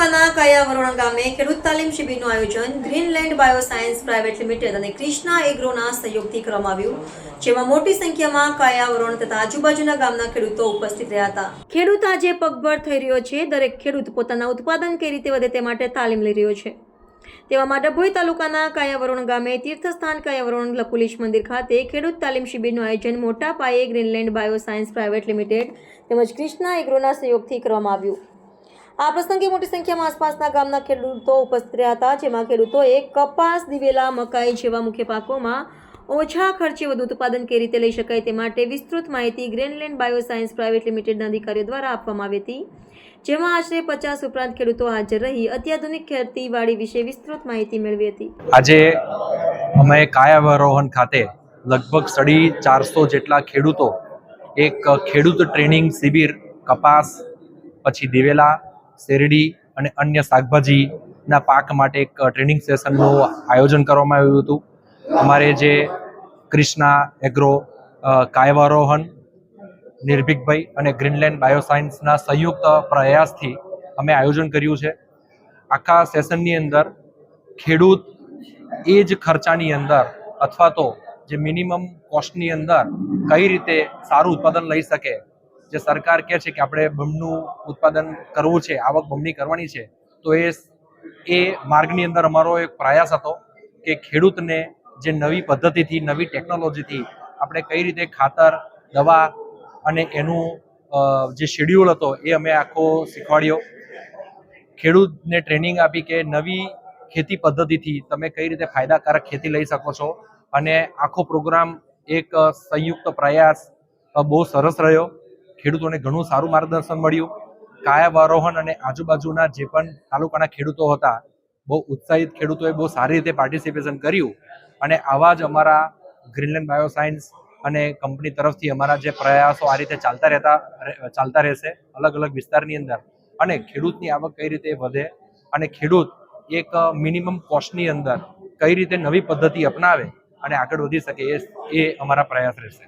તાલુકાના કયાવરોણ ગામે ખેડૂત તાલીમ શિબિરનું આયોજન ગ્રીનલેન્ડ બાયોસાયન્સ પ્રાઇવેટ લિમિટેડ અને ક્રિષ્ના એગ્રોના સહયોગથી કરવામાં આવ્યું, જેમાં મોટી સંખ્યામાં કયાવરોણ તથા આજુબાજુના ગામના ખેડૂતો ઉપસ્થિત રહ્યા હતા. ખેડૂત આજે પગભર થઈ રહ્યો છે. દરેક ખેડૂત પોતાના ઉત્પાદન કઈ રીતે વધે તે માટે તાલીમ લઈ રહ્યો છે. તેવામાં ડભોઈ તાલુકાના કાયાવરોણ ગામે તીર્થસ્થાન કાયાવરોણ લકુલીશ મંદિર ખાતે ખેડૂત તાલીમ શિબિરનું આયોજન મોટા પાયે ગ્રીનલેન્ડ બાયોસાયન્સ પ્રાઇવેટ લિમિટેડ તેમજ ક્રિષ્ના એગ્રોના સહયોગથી કરવામાં આવ્યું. આ પ્રસંગે મોટી સંખ્યામાં આસપાસના ગામના ખેડૂતો ઉપસ્થિત રહ્યા હતા, જેમાં ખેડૂતોએ કપાસ, દિવેલા, મકાઈ જેવા મુખ્ય પાકોમાં ઓછા ખર્ચે વધુ ઉત્પાદન કઈ રીતે લઈ શકાય તે માટે વિસ્તૃત માહિતી ગ્રેનલેન્ડ બાયોસાયન્સ પ્રાઇવેટ લિમિટેડના અધિકારીઓ દ્વારા આપવામાં આવી હતી. જેમાં આશરે પચાસ ઉપરાંત ખેડૂતો હાજર રહી અત્યાધુનિક ખેતીવાડી વિશે વિસ્તૃત માહિતી મેળવી હતી. આજે અમે કાયાવરોહન ખાતે લગભગ સાડી ચારસો જેટલા ખેડૂતો એક ખેડૂત ટ્રેનિંગ શિબિર, કપાસ, પછી દિવેલા શેરડી અને અન્ય શાકભાજીના પાક માટે એક ટ્રેનિંગ સેશનનું આયોજન કરવામાં આવ્યું હતું. અમારે જે ક્રિષ્ના એગ્રો કાયવારોહન, નિર્ભિકભાઈ અને ગ્રીનલેન્ડ બાયોસાયન્સના સંયુક્ત પ્રયાસથી અમે આયોજન કર્યું છે. આખા સેશનની અંદર ખેડૂત એ જ ખર્ચાની અંદર અથવા તો જે મિનિમમ કોસ્ટની અંદર કઈ રીતે સારું ઉત્પાદન લઈ શકે જે સરકાર કહે છે કે આપણે બમનું ઉત્પાદન કરવું છે, આવક બમણી કરવાની છે, તો એ એ માર્ગની અંદર અમારો એક પ્રયાસ હતો કે ખેડૂતને જે નવી પદ્ધતિથી, નવી ટેકનોલોજીથી આપણે કઈ રીતે ખાતર, દવા અને એનું જે શેડ્યુલ હતો એ અમે આખો શીખવાડ્યો. ખેડૂતને ટ્રેનિંગ આપી કે નવી ખેતી પદ્ધતિથી તમે કઈ રીતે ફાયદાકારક ખેતી લઈ શકો છો. અને આખો પ્રોગ્રામ એક સંયુક્ત પ્રયાસ બહુ સરસ રહ્યો. ખેડૂતોને ઘણું સારું માર્ગદર્શન મળ્યું. કાયાવરોહન અને આજુબાજુના જે પણ તાલુકાના ખેડૂતો હતા, બહુ ઉત્સાહિત ખેડૂતોએ બહુ સારી રીતે પાર્ટિસિપેશન કર્યું. અને આવા જ અમારા ગ્રીનલેન્ડ બાયોસાયન્સ અને કંપની તરફથી અમારા જે પ્રયાસો આ રીતે ચાલતા રહેતા ચાલતા રહેશે, અલગ અલગ વિસ્તારની અંદર. અને ખેડૂતની આવક કઈ રીતે વધે અને ખેડૂત એક મિનિમમ કોસ્ટની અંદર કઈ રીતે નવી પદ્ધતિ અપનાવે અને આગળ વધી શકે એ અમારા પ્રયાસ રહેશે.